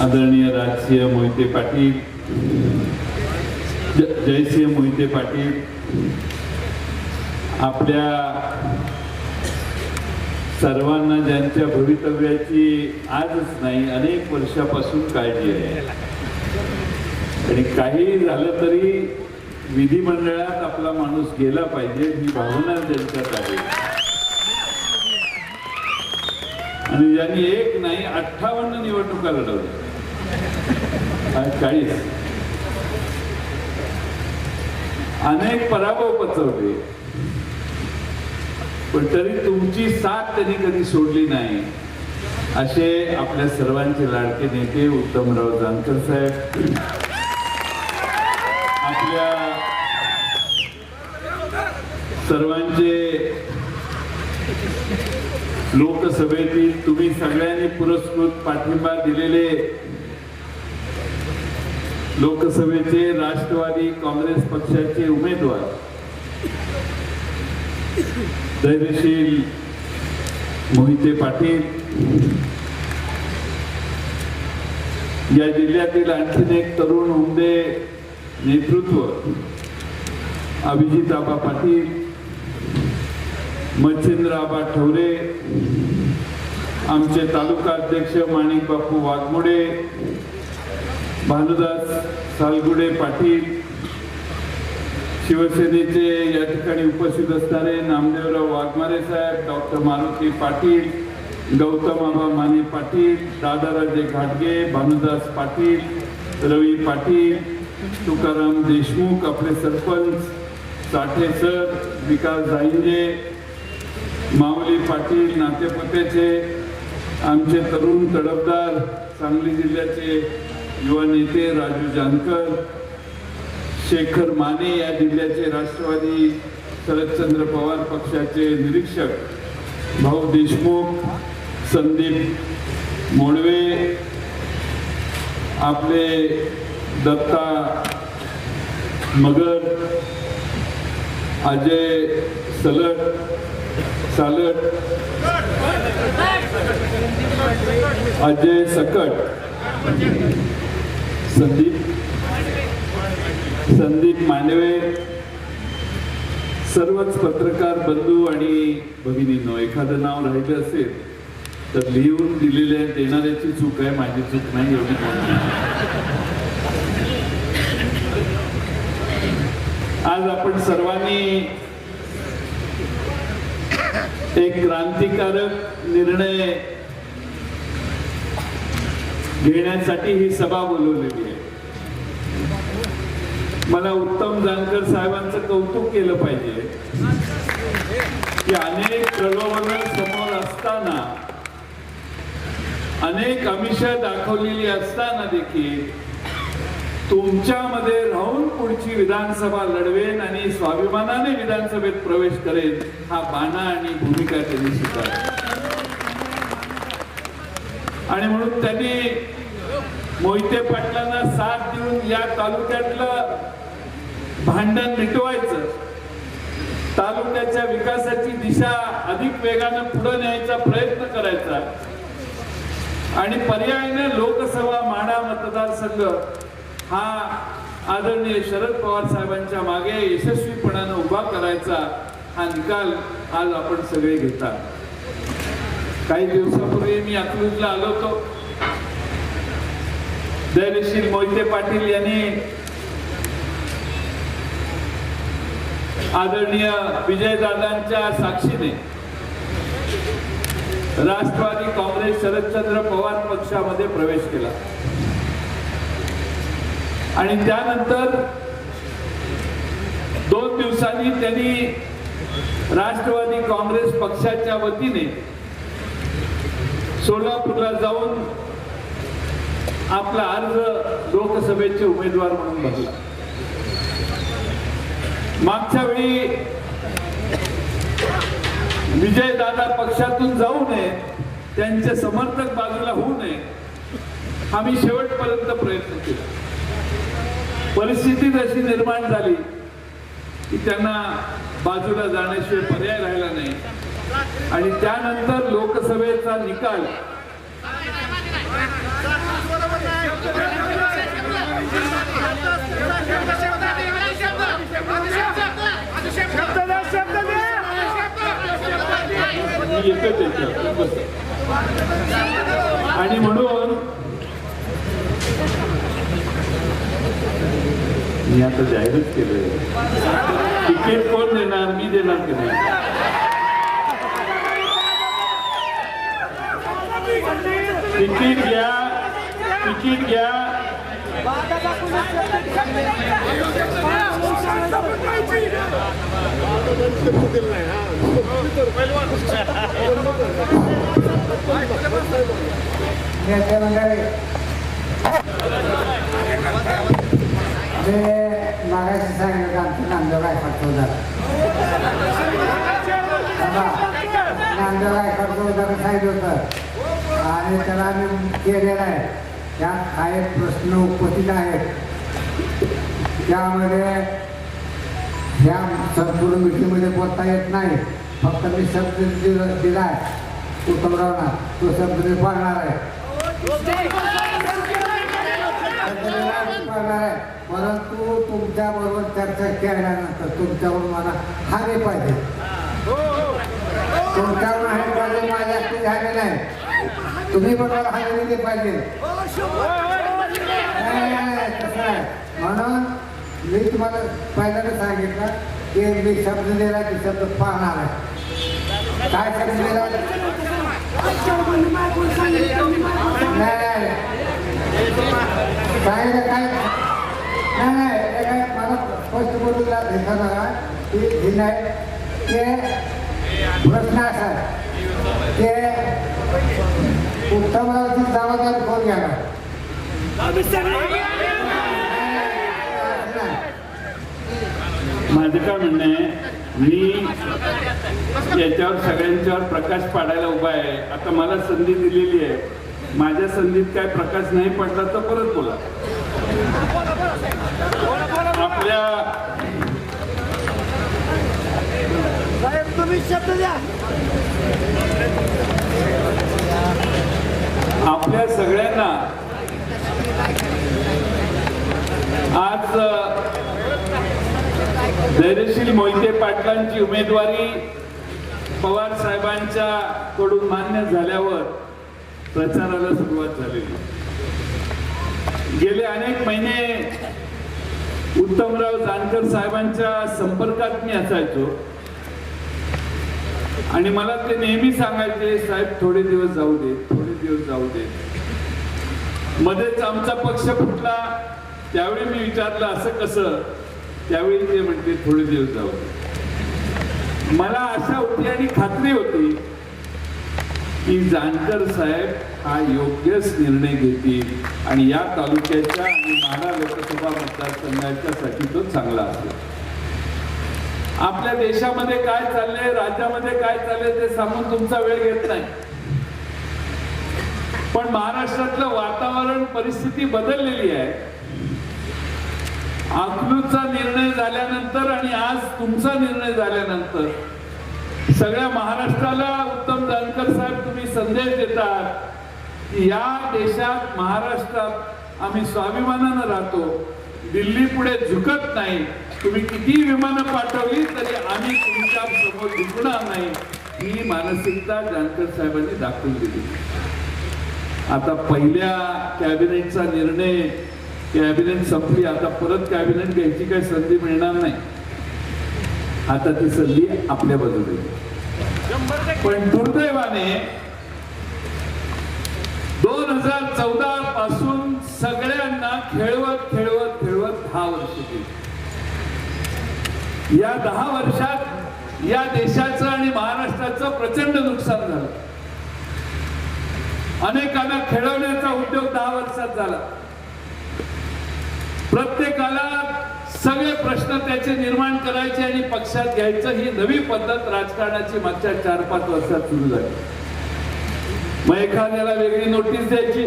आदरणीय राजसिंह मोहिते पाटील जयसिंह मोहिते पाटील आपल्या सर्वांना ज्यांच्या भवितव्याची आजच नाही अनेक वर्षापासून काळजी आहे. आणि काही झालं तरी विधिमंडळात आपला माणूस गेला पाहिजे ही भावना त्यांच्यात आहे. आणि ज्यांनी एक नाही अठ्ठावन्न निवडणुका लढवल्या. चाळीस. अनेक पराभव पचवले. पण तरी तुमची साथ त्यांनी कधी सोडली नाही असे आपल्या सर्वांचे लाडके नेते उत्तमराव जानकर साहेब. आपल्या सर्वांचे लोकसभेतील तुम्ही सगळ्यांनी पुरस्कृत पाठिंबा दिलेले लोकसभेचे राष्ट्रवादी काँग्रेस पक्षाचे उमेदवार धैर्यशील मोहिते पाटील या जिल्ह्यातील आणखीन एक तरुण उमदे नेतृत्व अभिजित आबा पाटील मच्छिंद्र आबा ठवरे आमचे तालुका अध्यक्ष माणिक बापू वाघमोडे भानुदास सालगुडे पाटील शिवसेनेचे या ठिकाणी उपस्थित असणारे नामदेवराव वाघमारे साहेब डॉक्टर मारुती पाटील गौतम आबा माने पाटील दादाराजे घाटगे भानुदास पाटील रवी पाटील तुकाराम देशमुख आपले सरपंच साठे सर विकास जाईंजे माऊली पाटील नातेपुतेचे आमचे तरुण तडफदार सांगली जिल्ह्याचे युवा नेते राजू जानकर शेखर माने या जिल्ह्याचे राष्ट्रवादी शरदचंद्र पवार पक्षाचे निरीक्षक भाऊ देशमुख संदीप मोडवे आपले दत्ता मगर अजय सलट चालत. अजय सकट. संदीप. संदीप मानवे. सर्वच पत्रकार बंधू आणि भगिनींनो एखादं नाव राहिलं असेल तर लिहून दिलेल्या देणाऱ्याची चूक आहे माझी चूक नाही एवढी. आज आपण सर्वांनी एक क्रांतिकारक निर्णय घेण्यासाठी ही सभा बोलवलेली आहे. मला उत्तम जानकर साहेबांचं कौतुक केलं पाहिजे. की अनेक प्रलोभन समोर असताना अनेक आमिष दाखवलेली असताना देखील तुमच्यामध्ये राहून पुढची विधानसभा लढवेन आणि स्वाभिमानाने विधानसभेत प्रवेश करेन हा बाणा आणि भूमिका त्यांनी स्वीकारली. आणि म्हणून त्यांनी मोहिते पाटलांना साथ देऊन या तालुक्यातलं भांडण मिटवायचं. तालुक्याच्या विकासाची दिशा अधिक वेगानं पुढे न्यायचा प्रयत्न करायचा. आणि पर्यायाने लोकसभा माढा मतदारसंघ हा आदरणीय शरद पवार साहेबांच्या मागे यशस्वीपणानं उभा करायचा हा निकाल आज आपण सगळे घेतात. काही दिवसापूर्वी मी अकलूजला आलो होतो. धैर्यशील मोहिते पाटील यांनी आदरणीय विजयदादांच्या साक्षीने राष्ट्रवादी काँग्रेस शरदचंद्र पवार पक्षामध्ये प्रवेश केला. आणि त्यानंतर दोन दिवसांनी त्यांनी राष्ट्रवादी काँग्रेस पक्षाच्या वतीने सोलापूरला जाऊन आपला अर्ज लोकसभेचे उमेदवार म्हणून भरला मागच्या वेळी विजय दादा पक्षातून जाऊ नये त्यांचे समर्थक बाजूला होऊ नये आम्ही शेवटपर्यंत प्रयत्न केला. परिस्थितीच अशी निर्माण झाली की त्यांना बाजूला जाण्याशिवाय पर्याय राहिला नाही. आणि त्यानंतर लोकसभेचा निकाल. आणि म्हणून मी आता जाहीरच केलंय. तिकीट कोण देणार मी देणार की नाही? तिकीट घ्या तिकीट घ्या. नेते मंडळी. ते मागाशी सांगितलं आमचं नामदेव गायकवाड चौधरी नामदेव गायकवाड चौधरी सांगितलं होतं आणि त्याला आम्ही केलेलं आहे त्यात काही प्रश्न उपस्थित आहेत त्यामध्ये ह्या संपूर्ण मिटिंगमध्ये बोलता येत नाही फक्त मी शब्द दिला- दिलाय उत्तमरावना तो शब्द मी पाळणार आहे पाळणार आहे परंतु तुमच्याबरोबर चर्चा केल्यानंतर तुमच्यावर मला हानी पाहिजे तुमच्यावर हानी पाहिजे माझ्या झाले नाही. तुम्ही बरोबर हानी दिली पाहिजे. नाही, नाही, तसं आहे म्हणून मी तुम्हाला पहिल्यांदा सांगितलं की मी शब्द दिला की शब्द पाहणार आहे. काय शब्द दिला? नाही काय काय? नाही नाही हे काय मला फर्स्ट बोलू दिला भेटा बघा की हे नाही ते प्रश्न असा आहे ते उत्तमरावची जबाबदारी कोण घेणार माझं काय म्हणणं आहे मी याच्यावर सगळ्यांच्यावर प्रकाश पाडायला उभा आहे. आता मला संधी दिलेली आहे. माझ्या संधीत काय प्रकाश नाही पडला तर परत बोला आपल्या साहेब तुम्ही शब्द द्या आपल्या सगळ्यांना आज धैर्यशील मोहिते पाटलांची उमेदवारी पवार साहेबांच्या कडून मान्य झाल्यावर प्रचाराला सुरुवात झालेली. गेले अनेक महिने उत्तमराव जानकर साहेबांच्या संपर्कात मी असायचो. आणि मला ते नेहमी सांगायचे साहेब थोडे दिवस जाऊ दे थोडे दिवस जाऊ दे. मध्येच आमचा पक्ष फुटला. त्यावेळी मी विचारलं असं कसं? त्यावेळी ते म्हणते थोडे दिवस जाऊ दे. मला आशा होती आणि खात्री होती की जानकर साहेब हा योग्यच निर्णय घेतील आणि या तालुक्याच्या आणि माढा लोकसभा मतदारसंघाच्यासाठी तो चांगला असेल. आपल्या देशामध्ये काय चाललंय राज्यामध्ये काय चाललंय ते सांगून तुमचा वेळ घेत नाही. पण महाराष्ट्रातलं वातावरण परिस्थिती बदललेली आहे. अकलूजचा निर्णय झाल्यानंतर आणि आज तुमचा निर्णय झाल्यानंतर सगळ्या महाराष्ट्राला उत्तम जानकर साहेब तुम्ही संदेश देतात की या देशात महाराष्ट्रात आम्ही स्वाभिमानानं राहतो. दिल्ली पुढे झुकत नाही. तुम्ही किती विमानं पाठवली तरी आम्ही तुमच्यासमोर झुकणार नाही. ही मानसिकता जानकर साहेबांनी दाखवून दिली. आता पहिल्या कॅबिनेटचा निर्णय कॅबिनेट संपली आता परत कॅबिनेट घ्यायची काही संधी मिळणार नाही. आता ती संधी आपल्या बाजूने. पण दुर्दैवाने दोन हजार चौदा पासून सगळ्यांना खेळवत खेळवत खेळवत दहा वर्ष गेली. या दहा वर्षात या देशाचं आणि महाराष्ट्राचं प्रचंड नुकसान झालं. अनेकांना खेळवण्याचा उद्योग दहा वर्षात झाला. प्रत्येकाला सगळे प्रश्न त्याचे निर्माण करायचे आणि पक्षात घ्यायचं ही नवी पद्धत राजकारणाची मागच्या चार पाच वर्षात सुरू झाली. मग एखाद्याला वेगळी नोटीस द्यायची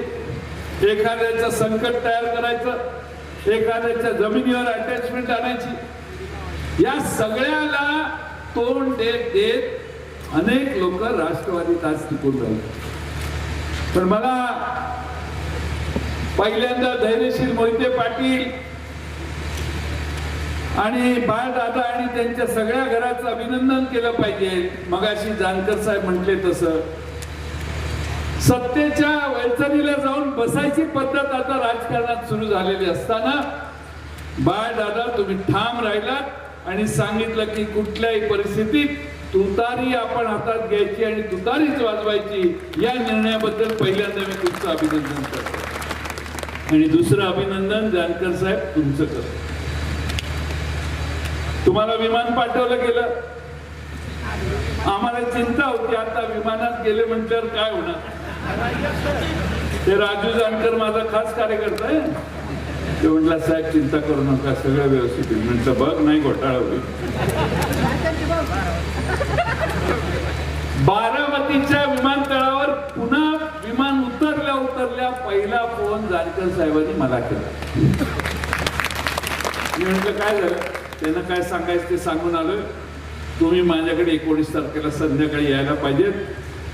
एखाद्याचं संकट तयार करायचं एखाद्याच्या जमिनीवर अटॅचमेंट आणायची. या सगळ्याला तोंड देत देत अनेक लोक राष्ट्रवादीत आज टिकून राहिले. पण मला पहिल्यांदा धैर्यशील मोहिते पाटील आणि बाळदादा आणि त्यांच्या सगळ्या घराचं अभिनंदन केलं पाहिजे. मगाशी जानकर साहेब म्हटले तसं. सत्तेच्या वैचणीला जाऊन बसायची पद्धत आता राजकारणात सुरू झालेली असताना. बाळदादा तुम्ही ठाम राहिलात आणि सांगितलं की कुठल्याही परिस्थितीत तुतारी आपण हातात घ्यायची आणि तुतारीच वाजवायची. या निर्णयाबद्दल पहिल्यांदा मी तुमचं अभिनंदन करतो. आणि दुसरं अभिनंदन जानकर साहेब तुमचं करतो. तुम्हाला विमान पाठवलं गेलं? आम्हाला चिंता होती. आता विमानात गेले म्हटल्यावर काय होणार? ते राजू जानकर माझा खास कार्यकर्ता आहे. ते म्हटला साहेब चिंता करू नका सगळं व्यवस्थित होईल म्हटलं बघ नाही घोटाळा होईल. बारामतीच्या विमानतळावर पुन्हा विमान उतरल्या उतरल्या पहिला फोन जानकर साहेबांनी मला केला. मी म्हटलं काय झालं? त्यांना काय सांगायचं ते सांगून आलोय. तुम्ही माझ्याकडे एकोणीस तारखेला संध्याकाळी यायला पाहिजेत.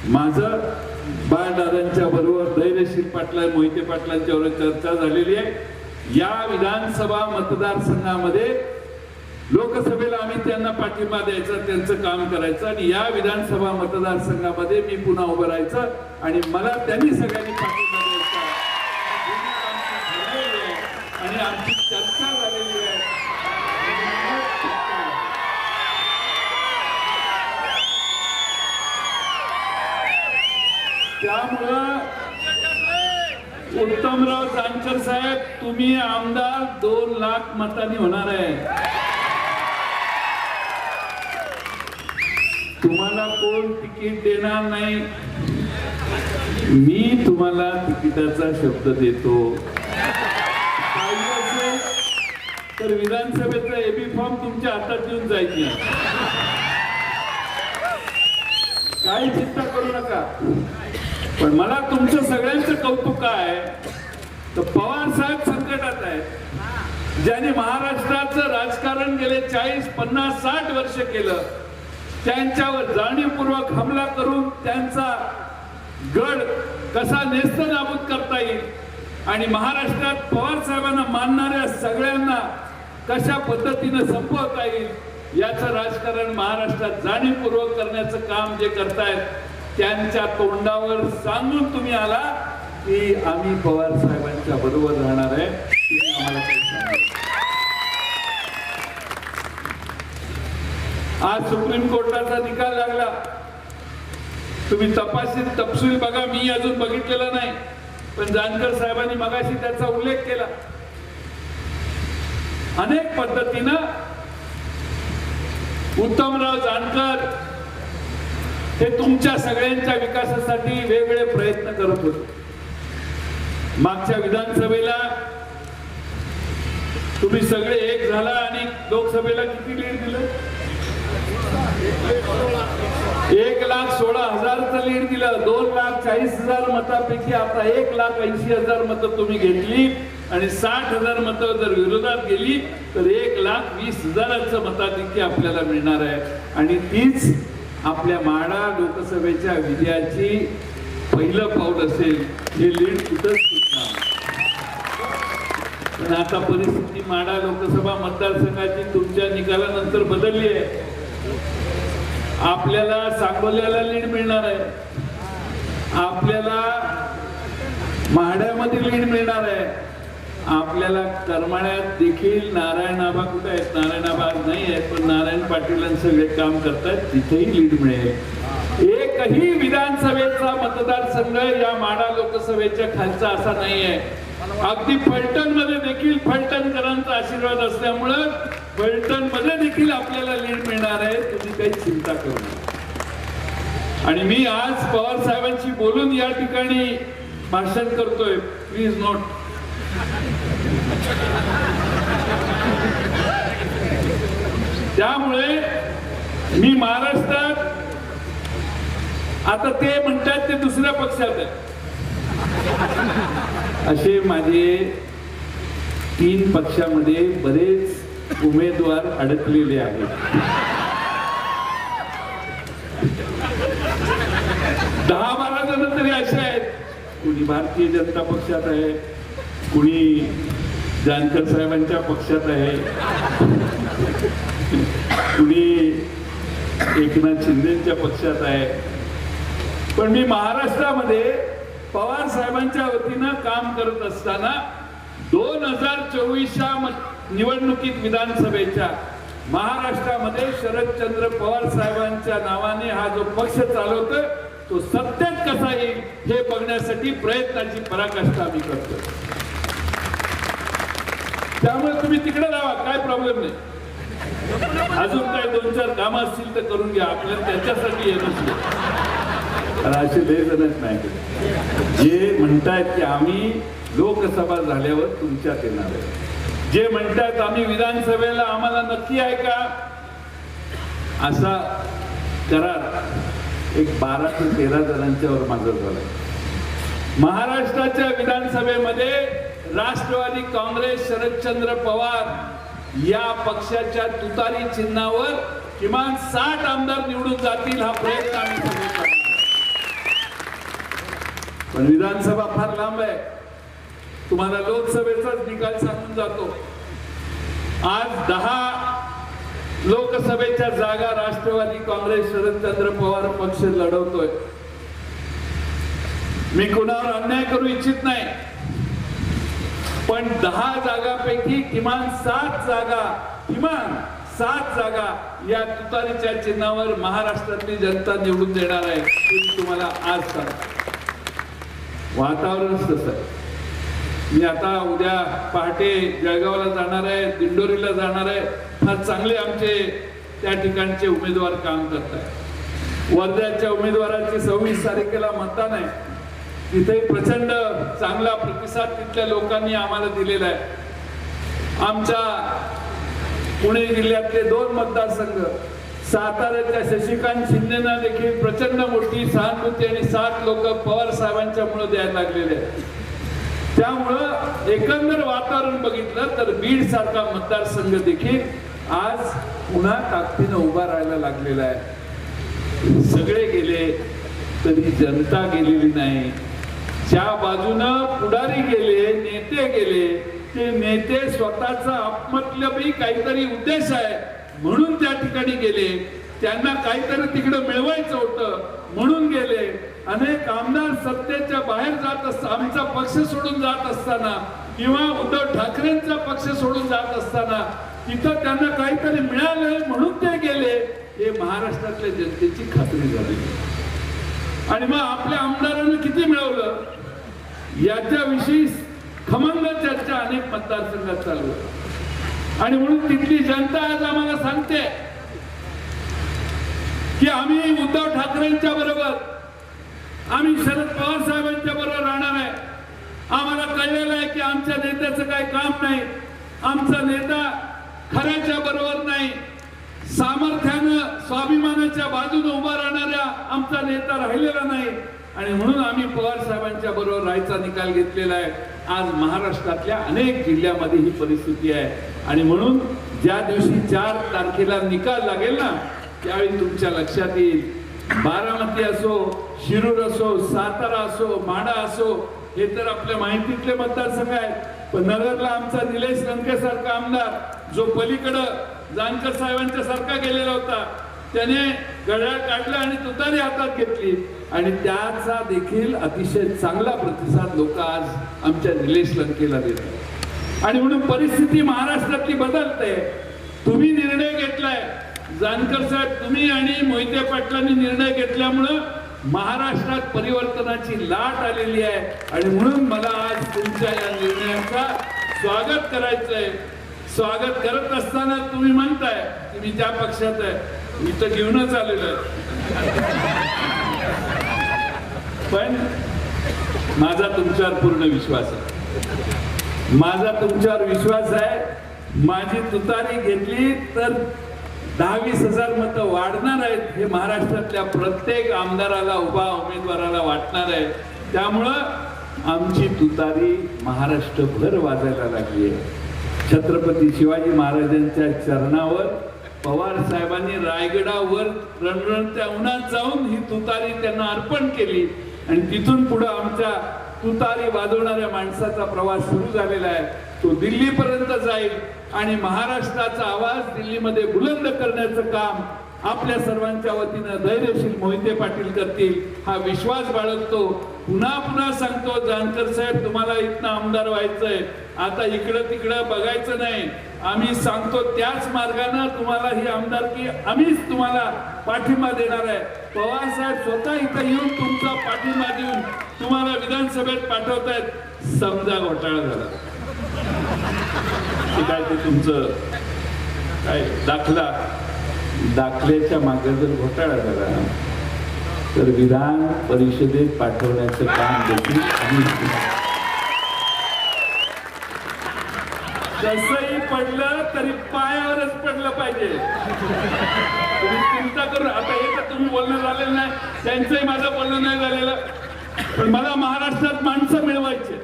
माझं बाळदादांच्या बरोबर धैर्यशील पाटला मोहिते पाटलांच्या बरोबर चर्चा झालेली आहे. या विधानसभा मतदारसंघामध्ये लोकसभेला आम्ही त्यांना पाठिंबा द्यायचा त्यांचं काम करायचं आणि या विधानसभा मतदारसंघामध्ये मी पुन्हा उभं राहायचं आणि मला त्यांनी सगळ्यांनी पाठिंबा त्यामुळं उत्तमराव जानकर साहेब तुम्ही आमदार दोन लाख मतांनी होणार आहे. तुम्हाला कोण तिकीट देणार नाही? मी तुम्हाला तिकिटाचा शब्द देतो. तर विधानसभेचा एबी फॉर्म तुमच्या हातात देऊन जायची. काही चिंता करू नका. पण मला तुमचं सगळ्यांचं कौतुक काय तर पवार साहेब संकटात आहेत. ज्याने महाराष्ट्राचं राजकारण गेले चाळीस पन्नास साठ वर्ष केलं त्यांच्यावर जाणीवपूर्वक हमला करून त्यांचा गड कसा नेस्त नाबूद करता येईल आणि महाराष्ट्रात पवार साहेबांना मानणाऱ्या सगळ्यांना कशा पद्धतीनं संपवता येईल याचं राजकारण महाराष्ट्रात जाणीवपूर्वक करण्याचं काम जे करतायत त्यांच्या तोंडावर सांगून तुम्ही आला की आम्ही पवार साहेबांच्या बरोबर राहणार आहे. तुम्ही आम्हाला आज सुप्रीम कोर्टाचा निकाल लागला. तुम्ही तपासित तपशील बघा. मी अजून बघितलेला नाही. पण जानकर साहेबांनी मगाशी त्याचा उल्लेख केला. अनेक पद्धतीनं उत्तमराव जानकर ते तुमच्या सगळ्यांच्या विकासासाठी वेगवेगळे प्रयत्न करत होते. मागच्या विधानसभेला तुम्ही सगळे एक झाला आणि लोकसभेला किती लीड दिलं? एक लाख सोळा हजारचं लीड दिलं. दोन लाख चाळीस हजार मतापैकी आता एक लाख ऐंशी हजार मतं तुम्ही घेतली आणि साठ हजार मतं जर विरोधात गेली तर एक लाख वीस हजाराचं मताधिक्य आपल्याला मिळणार आहे. आणि तीच आपल्या माडा लोकसभेच्या विजयाची पहिलं पाऊल असेल हे लीड कुठंच सुटणार पण आता परिस्थिती माडा लोकसभा मतदारसंघाची तुमच्या निकालानंतर बदलली आहे. आपल्याला सांगोल्याला लीड मिळणार आहे. आपल्याला माड्यामध्ये लीड मिळणार आहे. आपल्याला करमाळ्यात देखील नारायण आबा कुठे आहेत? नारायण आबा नाही आहेत पण नारायण पाटील सगळे काम करतात तिथेही लीड मिळेल. एकही विधानसभेचा मतदारसंघ या माडा लोकसभेच्या खालचा असा नाही आहे. अगदी फलटणमध्ये देखील फलटणकरांचा आशीर्वाद असल्यामुळं फलटणमध्ये देखील आपल्याला लीड मिळणार आहे तुम्ही काही चिंता करू नका. आणि मी आज पवार साहेबांशी बोलून या ठिकाणी भाषण करतोय. प्लीज नोट त्यामुळे मी महाराष्ट्रात आता ते म्हणतात ते दुसऱ्या पक्षात आहे. असे माझे तीन पक्षामध्ये बरेच उमेदवार अडकलेले आहेत. दहा बारा जण तरी असे आहेत. कुणी भारतीय जनता पक्षात आहे कुणी जानकर साहेबांच्या पक्षात आहे. कुणी एकनाथ शिंदेच्या पक्षात आहे. पण मी महाराष्ट्रामध्ये पवार साहेबांच्या वतीनं काम करत असताना दोन हजार चोवीसच्या निवडणुकीत विधानसभेच्या महाराष्ट्रामध्ये शरदचंद्र पवार साहेबांच्या नावाने हा जो पक्ष चालवतो तो सत्यात कसा येईल हे बघण्यासाठी प्रयत्नाची पराकाष्ठा आम्ही करतो त्यामुळे तुम्ही तिकडे राहा काय प्रॉब्लेम नाही. अजून काय दोन चार कामं असतील तर करून घ्या. आपल्याला त्याच्यासाठी येत असतो. असे लय जणच नाही. जे म्हणतायत की आम्ही लोकसभा झाल्यावर तुमच्यात येणार आहे जे म्हणतायत आम्ही विधानसभेला आम्हाला नक्की आहे का? असा करार एक बारा ते तेरा जणांच्यावर माझं झाला. महाराष्ट्राच्या विधानसभेमध्ये राष्ट्रवादी काँग्रेस शरदचंद्र पवार या पक्षाच्या तुतारी चिन्हावर किमान साठ आमदार निवडून जातील हा प्रयत्न आम्ही पण विधानसभा फार लांब आहे. तुम्हाला लोकसभेचाच निकाल सांगून जातो. आज दहा लोकसभेच्या जागा राष्ट्रवादी काँग्रेस शरदचंद्र पवार पक्ष लढवतोय. मी कुणावर अन्याय करू इच्छित नाही. पण दहा जागापैकी किमान सात जागा किमान सात जागा या तुतारीच्या चिन्हावर महाराष्ट्रातली जनता निवडून देणार आहे. हे तुम्हाला आज सांग वातावरणच तसं मी आता उद्या पहाटे जळगावला जाणार आहे दिंडोरीला जाणार आहे. फार चांगले आमचे त्या ठिकाणचे उमेदवार काम करत आहे वर्ध्याच्या उमेदवाराची सव्वीस तारखेला मतदान आहे. तिथे प्रचंड चांगला प्रतिसाद तिथल्या लोकांनी आम्हाला दिलेला आहे. आमच्या पुणे जिल्ह्यातले दोन मतदारसंघ साताऱ्याच्या शशिकांत शिंदेना देखील प्रचंड मोठी सहानुभूती आणि सात लोक पवार साहेबांच्या मुळे द्यायला लागलेले आहेत. त्यामुळं एकंदर वातावरण बघितलं तर बीड सारखा मतदारसंघ देखील आज पुन्हा ताकदीनं उभा राहायला लागलेला आहे. सगळे गेले तरी जनता गेलेली नाही. ज्या बाजूनं पुढारी गेले नेते गेले ते नेते स्वतःचा आपमतलबी काहीतरी उद्देश आहे म्हणून त्या ठिकाणी गेले. त्यांना काहीतरी तिकडं मिळवायचं होतं म्हणून गेले. अनेक आमदार सत्तेच्या बाहेर जात असता आमचा पक्ष सोडून जात असताना किंवा उद्धव ठाकरेंचा पक्ष सोडून जात असताना तिथं त्यांना काहीतरी मिळालं म्हणून ते गेले. हे महाराष्ट्रातल्या जनतेची खात्री झाली. आणि मग आपल्या आमदारानं किती मिळवलं? याच्याविषयी खमंग चर्चा अनेक मतदारसंघात चालू आणि म्हणून तिथली जनता आज आम्हाला सांगते की आम्ही उद्धव ठाकरेंच्या बरोबर आम्ही शरद पवार साहेबांच्या बरोबर राहणार आहे. आम्हाला कळलेलं आहे की आमच्या नेत्याचं काही काम नाही. आमचा नेता खऱ्याच्या बरोबर नाही. सामर्थ्यानं स्वाभिमानाच्या बाजूने उभा राहणाऱ्या आमचा नेता राहिलेला नाही. आणि म्हणून आम्ही पवार साहेबांच्या बरोबर राहायचा निकाल घेतलेला आहे. आज महाराष्ट्रातल्या अनेक जिल्ह्यामध्ये ही परिस्थिती आहे. आणि म्हणून ज्या दिवशी चार तारखेला निकाल लागेल ना त्यावेळी तुमच्या लक्षात येईल. बारामती असो शिरूर असो सातारा असो माडा असो हे तर आपल्या माहितीतले मतदारसंघ आहेत. पण नगरला आमचा निलेश लंकेसारखा आमदार जो पलीकडं जानकर साहेबांच्या सारखा गेलेला होता. त्याने घड्याळ काढलं आणि तुतारी हातात घेतली. आणि त्याचा देखील अतिशय चांगला प्रतिसाद लोक आज आमच्या निलेश लंकेला देतात आणि म्हणून परिस्थिती महाराष्ट्रातली बदलते. तुम्ही निर्णय घेतलाय. जानकर साहेब तुम्ही आणि मोहिते पाटलांनी निर्णय घेतल्यामुळं महाराष्ट्रात परिवर्तनाची लाट आलेली आहे. आणि म्हणून मला आज तुमच्या या निर्णयाचा स्वागत करायचं आहे स्वागत करत असताना तुम्ही म्हणताय की मी त्या पक्षात आहे. मी तर घेऊनच आलेलो आहे. पण माझा तुमच्यावर पूर्ण विश्वास आहे. माझा तुमच्यावर विश्वास आहे. माझी तुतारी घेतली तर दहा वीस हजार मतं वाढणार आहेत हे महाराष्ट्रातल्या प्रत्येक आमदाराला उभा उमेदवाराला वाटणार आहे. त्यामुळं आमची तुतारी महाराष्ट्रभर वाजायला लागली आहे. छत्रपती शिवाजी महाराजांच्या चरणावर पवार साहेबांनी रायगडावर रणरणत्या उन्हात जाऊन ही तुतारी त्यांना अर्पण केली. आणि तिथून पुढं आमच्या तुतारी वाजवणाऱ्या माणसाचा प्रवास सुरू झालेला आहे. तो दिल्लीपर्यंत जाईल आणि महाराष्ट्राचा आवाज दिल्लीमध्ये बुलंद करण्याचं काम आपल्या सर्वांच्या वतीनं धैर्यशील मोहिते पाटील करतील हा विश्वास बाळगतो. पुन्हा पुन्हा सांगतो जानकर साहेब तुम्हाला इथनं आमदार व्हायचंय. आता इकडं तिकडं बघायचं नाही. आम्ही सांगतो त्याच मार्गानं तुम्हाला ही आमदारकी आम्हीच तुम्हाला पाठिंबा देणार आहे. पवार साहेब स्वतः इथं येऊन तुमचा पाठिंबा देऊन तुम्हाला विधानसभेत पाठवतायत. समजा घोटाळा झाला. काय ते तुमचं काय दाखला? दाखल्याच्या मागे जर घोटाळा झाला तर विधान परिषदेत पाठवण्याचं काम देखील आम्ही केलं. जसंही पडलं तरी पायावरच पडलं पाहिजे. तुम्ही चिंता करू आता हे तर तुम्ही बोलणं झालेलं नाही. त्यांचंही माझं बोलणं नाही झालेलं. पण मला महाराष्ट्रात माणसं मिळवायचे.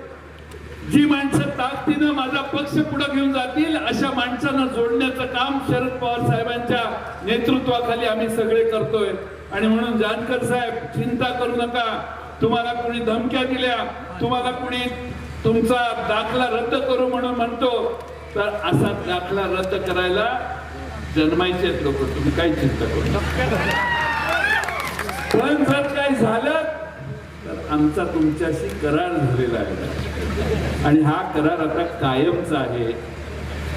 जी माणसं ताकदीनं माझा पक्ष पुढे घेऊन जातील अशा माणसांना जोडण्याचं काम शरद पवार साहेबांच्या नेतृत्वाखाली आम्ही सगळे करतोय. आणि म्हणून जानकर साहेब चिंता करू नका. तुम्हाला कोणी धमक्या दिल्या तुम्हाला कोणी तुमचा दाखला रद्द करू म्हणून म्हणतो तर असा दाखला रद्द करायला जन्मायचे लोक तुम्ही काही चिंता करू पण जर काही झालं तर आमचा तुमच्याशी करार झालेला आहे. आणि हा करार आता कायमचा आहे.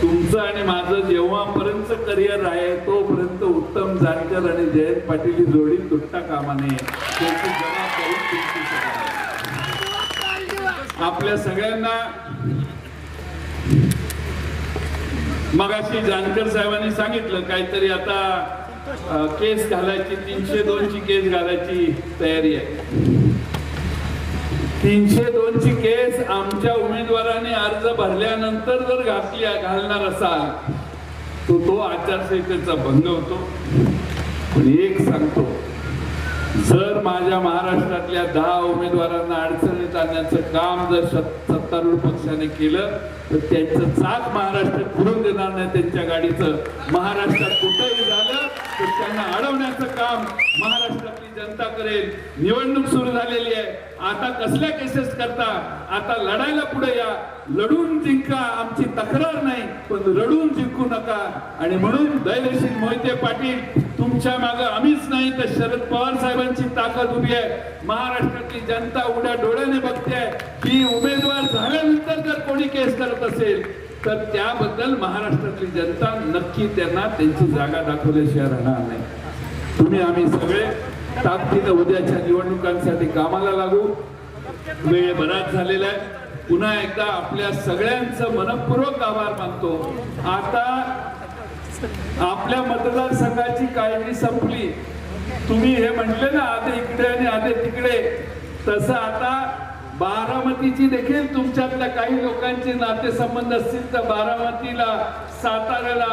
तुमचं आणि माझं जेव्हापर्यंत करिअर आहे तोपर्यंत उत्तम जानकर आणि जयंत पाटील ही जोडी तुटता कामा नये त्याची जबाबदारी तुमची सगळ्यांची. आपल्या सगळ्यांना मगाशी जानकर साहेबांनी सांगितलं काहीतरी आता केस घालायची तीनशे दोनची केस घालायची तयारी आहे. तीनशे दोनची केस आमच्या उमेदवाराने अर्ज भरल्यानंतर जर घातली घालणार असाल तो तो आचारसंहितेचा भंग होतो. पण एक सांगतो जर माझ्या महाराष्ट्रातल्या दहा उमेदवारांना अडचणीत आणण्याचं काम जर सत्तारूढ पक्षाने केलं तर त्यांचं चाक महाराष्ट्रात फिरून देणार नाही त्यांच्या गाडीचं. महाराष्ट्रात कुठंही झालं तर त्यांना अडवण्याचं काम महाराष्ट्रातली जनता करेल. निवडणूक सुरू झालेली आहे. आता कसल्या केसेस करता? आता लढायला पुढे या. लढून जिंका आमची तक्रार नाही पण रडून जिंकू नका. आणि म्हणून धैर्यशील मोहिते पाटील तुमच्या मागे आम्हीच नाही तर शरद पवार साहेबांची ताकद उभी आहे. महाराष्ट्रातली जनता उड्या डोळ्याने बघते की उमेदवार झाल्यानंतर जर कोणी केस करत असेल तर त्याबद्दल महाराष्ट्रातली जनता नक्की त्यांना त्यांची जागा दाखवल्याशिवाय राहणार नाही. तुम्ही आम्ही सगळे ताकदीनं उद्याच्या निवडणुकांसाठी कामाला लागू. वेळ बराच झालेला आहे. पुन्हा एकदा आपल्या सगळ्यांचं मनपूर्वक आभार मानतो. आता आपल्या मतदारसंघाची काळजी संपली. तुम्ही हे म्हटले ना आधी इकडे आणि आधी तिकडे. तसं आता बारामतीची देखील तुमच्यातल्या काही लोकांचे नातेसंबंध असतील तर बारामतीला साताऱ्याला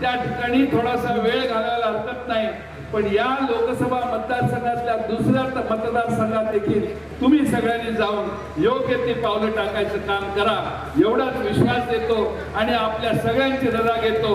त्या ठिकाणी थोडासा वेळ घालायला हरकत नाही. पण या लोकसभा मतदारसंघातल्या दुसऱ्या मतदारसंघात देखील तुम्ही सगळ्यांनी जाऊन योग्य ते पावलं टाकायचं काम करा. एवढाच विश्वास देतो आणि आपल्या सगळ्यांची रजा घेतो.